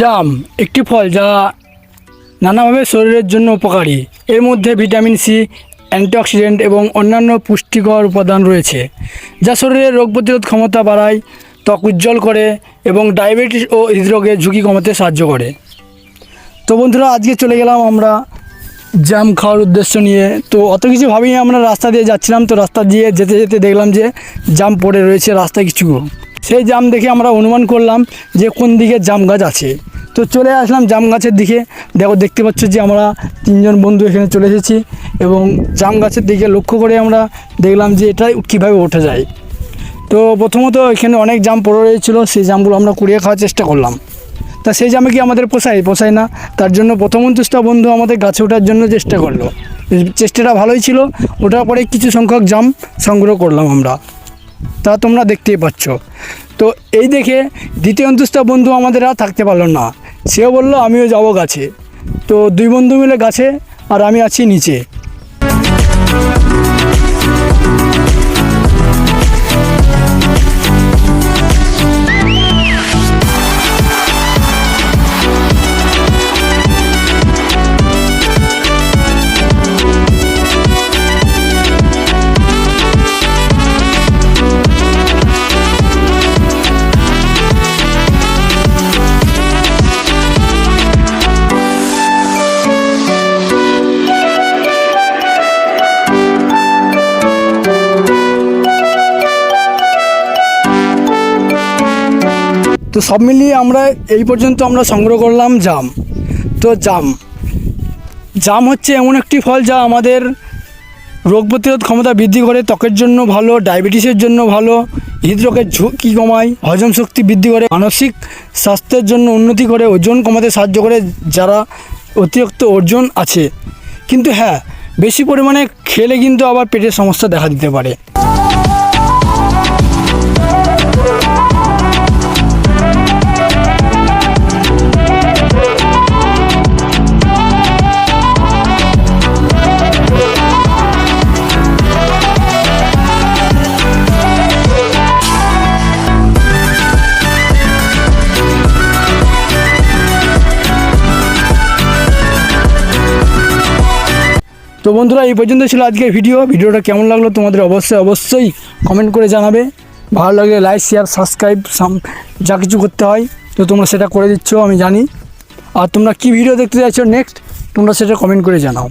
জাম, একটি ফল যা নানাভাবে শরীরের জন্য উপকারী। এর মধ্যে ভিটামিন সি, অ্যান্টিঅক্সিডেন্ট এবং অন্যান্য পুষ্টিকর উপাদান রয়েছে, যা শরীরের রোগ প্রতিরোধ ক্ষমতা বাড়ায়, ত্বক উজ্জ্বল করে এবং ডায়াবেটিস ও হৃদরোগের ঝুঁকি কমাতে সাহায্য করে। তো বন্ধুরা, আজকে চলে গেলাম আমরা জাম খাওয়ার উদ্দেশ্য নিয়ে। তো অত কিছু ভাবিনি আমরা, রাস্তা দিয়ে যাচ্ছিলাম, তো রাস্তা দিয়ে যেতে যেতে দেখলাম যে জাম পড়ে রয়েছে রাস্তায় কিছু। সেই জাম দেখে আমরা অনুমান করলাম যে কোন দিকে জাম গাছ আছে। তো চলে আসলাম জাম গাছের দিকে। দেখো, দেখতে পাচ্ছ যে আমরা তিনজন বন্ধু এখানে চলে এসেছি এবং জাম গাছের দিকে লক্ষ্য করে আমরা দেখলাম যে এটা কীভাবে ওঠা যায়। তো প্রথমত এখানে অনেক জাম পড়ে রয়েছিল, সেই জামগুলো আমরা কুড়িয়ে খাওয়ার চেষ্টা করলাম। তা সেই জামে কি আমাদের পোষায়? পোষায় না। তার জন্য প্রথম অন্তস্থ বন্ধু আমাদের গাছে ওঠার জন্য চেষ্টা করল। চেষ্টাটা ভালোই ছিল। ওটার পরে কিছু সংখ্যক জাম সংগ্রহ করলাম আমরা। তা তোমরা দেখতেই পাচ্ছ। তো এই দেখে দ্বিতীয় অন্তস্থ বন্ধু আমাদের আর থাকতে পারল না। সেও বলল, আমিও যাব গাছে। তো দুই বন্ধু মিলে গাছে আর আমি আছি নিচে। তো সব মিলিয়ে আমরা এই পর্যন্ত আমরা সংগ্রহ করলাম জাম। তো জাম। জাম হচ্ছে এমন একটি ফল যা আমাদের রোগ প্রতিরোধ ক্ষমতা বৃদ্ধি করে, ত্বকের জন্য ভালো, ডায়াবেটিসের জন্য ভালো, হৃদরোগের ঝুঁকি কমায়, হজম শক্তি বৃদ্ধি করে, মানসিক স্বাস্থ্যের জন্য উন্নতি করে, ওজন কমাতে সাহায্য করে যারা অতিরিক্ত ওজন আছে। কিন্তু হ্যাঁ বেশি পরিমাণে খেলে কিন্তু আবার পেটের সমস্যা দেখা দিতে পারে। তো বন্ধুরা, এই পর্যন্ত ছিল আজকের ভিডিও ভিডিওটা কেমন লাগল তোমাদের অবশ্যই অবশ্যই কমেন্ট করে জানাবে। ভালো লাগলে লাইক শেয়ার সাবস্ক্রাইব যা কিছু করতে হয়, তো তোমরা সেটা করে দিচ্ছ, আমি জানি। আর তোমরা কি ভিডিও দেখতে চাইছো নেক্সট তোমরা সেটা কমেন্ট করে জানাও।